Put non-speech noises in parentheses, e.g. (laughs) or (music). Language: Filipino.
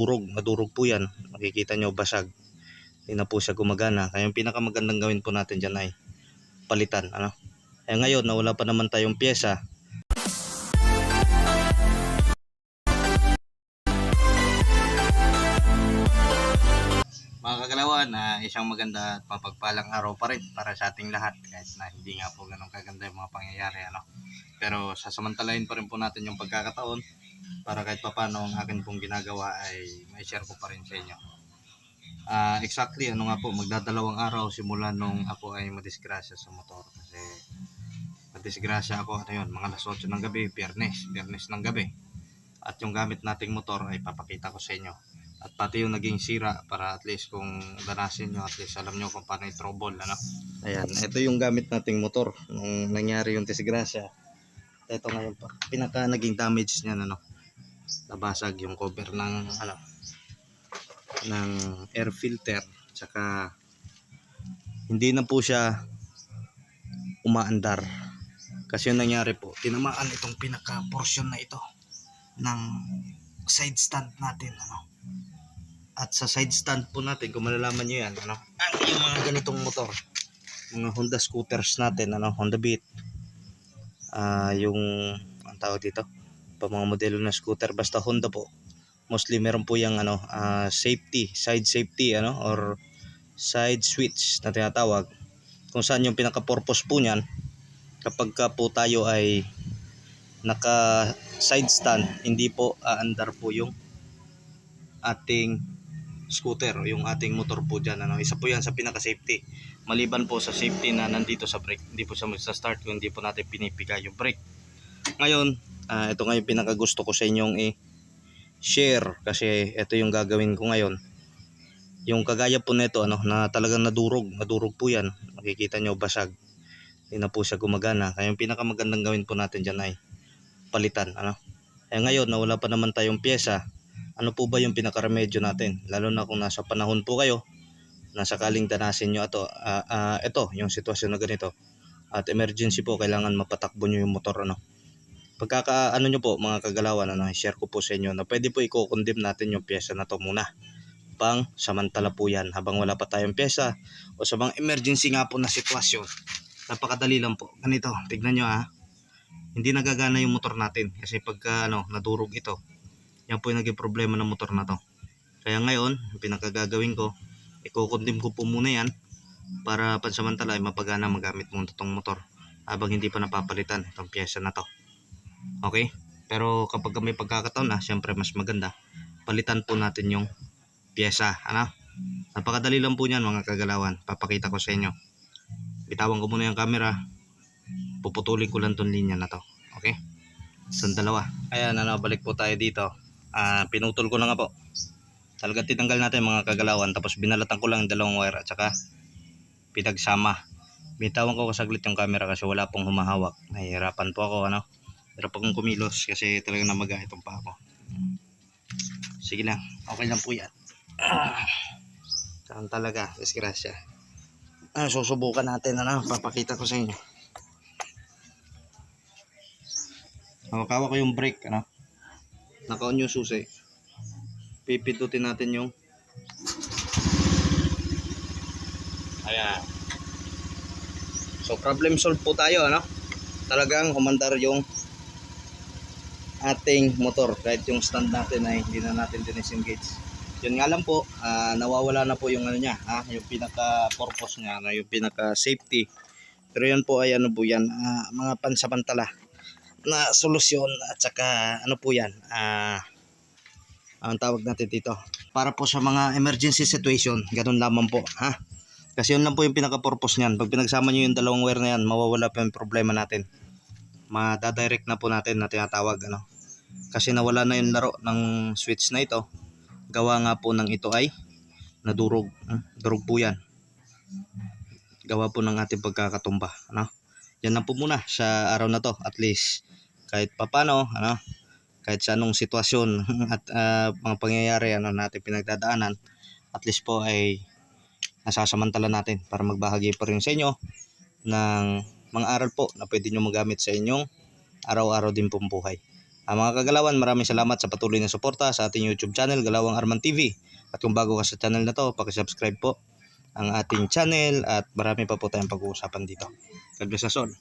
Durog, madurog po yan. Makikita nyo basag. Hindi na po siya gumagana. Kaya yung pinakamagandang gawin po natin dyan ay palitan. Ano? Eh ngayon, nawala pa naman tayong pyesa. Mga kagalawan, na isang maganda at mapagpalang araw pa rin para sa ating lahat kahit na hindi nga po ganun kaganda yung mga pangyayari ano. Pero sasamantalahin pa rin po natin yung pagkakataon para kahit papano ang akin pong ginagawa ay may share ko pa rin sa inyo. Ah, exactly ano nga po magdadalawang araw simula nung ako ay madisgrasya sa motor kasi madisgrasya ako ano yun mga alas 8 ng gabi, biyernes, biyernes ng gabi. At yung gamit nating motor ay papakita ko sa inyo at pati yung naging sira para at least kung danasin nyo at least alam nyo kung paano i-trouble ano. Ayan, ito yung gamit nating motor nung nangyari yung disgrasya. Ito ngayon pinaka naging damage niya ano. Nabasag yung cover ng ano ng air filter tsaka hindi na po siya umaandar. Kasi yung nangyari po, tinamaan itong pinaka portion na ito ng side stand natin ano. At sa side stand po natin, kung malalaman nyo yan, ano, ang yung mga ganitong motor, mga Honda scooters natin, ano, Honda Beat, ah yung, ang tawag dito, pa mga modelo ng scooter, basta Honda po, mostly meron po yung, ano, ah, safety, side safety, ano, or side switch na tinatawag, kung saan yung pinaka-purpose po niyan, kapag ka po tayo ay naka side stand, hindi po aandar po yung ating scooter yung ating motor po dyan. Ano. Isa po yan sa pinaka-safety. Maliban po sa safety na nandito sa brake. Hindi po siya magsa-start kung hindi po natin pinipiga yung brake. Ngayon, ah, ito nga yung pinaka-gusto ko sa inyong i-share kasi ito yung gagawin ko ngayon. Yung kagaya po nito ano, na talagang nadurog. Nadurog po yan. Makikita nyo basag. Hindi na po siya gumagana. Kaya yung pinakamagandang gawin po natin dyan ay palitan. Ano. Eh ngayon, nawala pa naman tayong pyesa ano po ba yung pinakaremedyo natin lalo na kung nasa panahon po kayo na sakaling danasin nyo ito ah, ah, ito yung sitwasyon na ganito at emergency po kailangan mapatakbo nyo yung motor ano pagkaka ano nyo po mga kagalawan ano share ko po sa inyo na pwede po i-condemn natin yung pyesa na to muna pang samantala po yan habang wala pa tayong pyesa o sa mga emergency nga po na sitwasyon napakadali lang po ganito tignan nyo ha hindi nagagana yung motor natin kasi pagka ano nadurog ito yan po yung naging problema ng motor na to. Kaya ngayon, pinakagagawin ko, ikukundim ko po muna yan para pansamantala ay mapagana magamit mo itong motor habang hindi pa napapalitan itong pyesa na to. Okay? Pero kapag may pagkakataon na, syempre mas maganda, palitan po natin yung pyesa. Ano? Napakadali lang po niyan mga kagalawan. Papakita ko sa inyo. Bitawan ko muna yung camera. Puputulin ko lang tong linya na to. Okay? So, dalawa. Ayan, ano, balik po tayo dito ah pinutol ko na nga po talaga tinanggal natin mga kagalawan tapos binalatan ko lang yung dalawang wire at saka pinagsama bitawan ko saglit yung camera kasi wala pong humahawak nahihirapan po ako ano pero pag kumilos kasi talaga namaga itong pa ako sige lang okay lang po yan ah, saan talaga disgrasya ah, susubukan natin ano papakita ko sa inyo hawak ko yung brake ano naka-on yung susi. Pipindutin natin yung Ayan. So problem solved po tayo ano. Talagang humandar yung ating motor. Kahit yung stand natin ay hindi na natin disengage. Yun nga lang po, ah, nawawala na po yung ano niya, ha, yung pinaka purpose niya, ano, yung pinaka safety. Pero yan po ay ano po yan, ah, mga pansamantala na solusyon at saka ano po yan ah ang tawag natin dito. Para po sa mga emergency situation ganun lamang po ha? Kasi yun lang po yung pinaka purpose niyan. Pag pinagsama nyo yung dalawang wire na yan mawawala pa yung problema natin. Madadirect na po natin na tinatawag ano kasi nawala na yung laro ng switch na ito. Gawa nga po ng ito ay nadurog hmm? durog po yan. Gawa po ng ating pagkakatumba ano? Yan lang po muna sa araw na to at least kahit papano ano? Kahit sa anong sitwasyon (laughs) at ah, mga pangyayari ano natin pinagdadaanan at least po ay nasasamantala natin para magbahagi pa rin sa inyo ng mga aral po na pwede nyo magamit sa inyong araw-araw din pong buhay Ah, mga kagalawan, maraming salamat sa patuloy na suporta sa ating YouTube channel, Galawang Arman TV. At kung bago ka sa channel na to, pakisubscribe po ang ating channel at marami pa po tayong pag-uusapan dito. God bless us all.